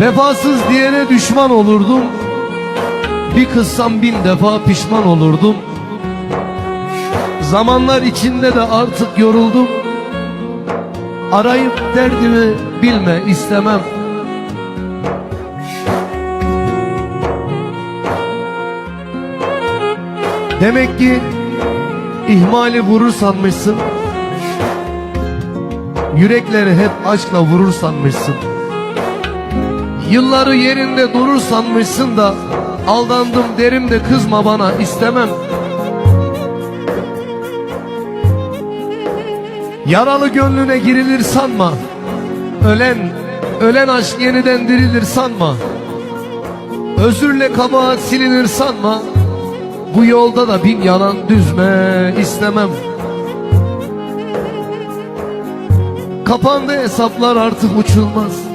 Vefasız diyene düşman olurdum. Bir kızsam bin defa pişman olurdum. Zamanlar içinde de artık yoruldum. Arayıp derdimi bilme istemem. Demek ki ihmali vurur sanmışsın. Yürekleri hep aşkla vurur sanmışsın Yılları yerinde durur sanmışsın da Aldandım derim de kızma bana istemem. Yaralı gönlüne girilir sanma Ölen, ölen aşk yeniden dirilir sanma. Özürle kabahat silinir sanma Bu yolda da bin yalan düzme istemem. Kapandı hesaplar artık uçulmaz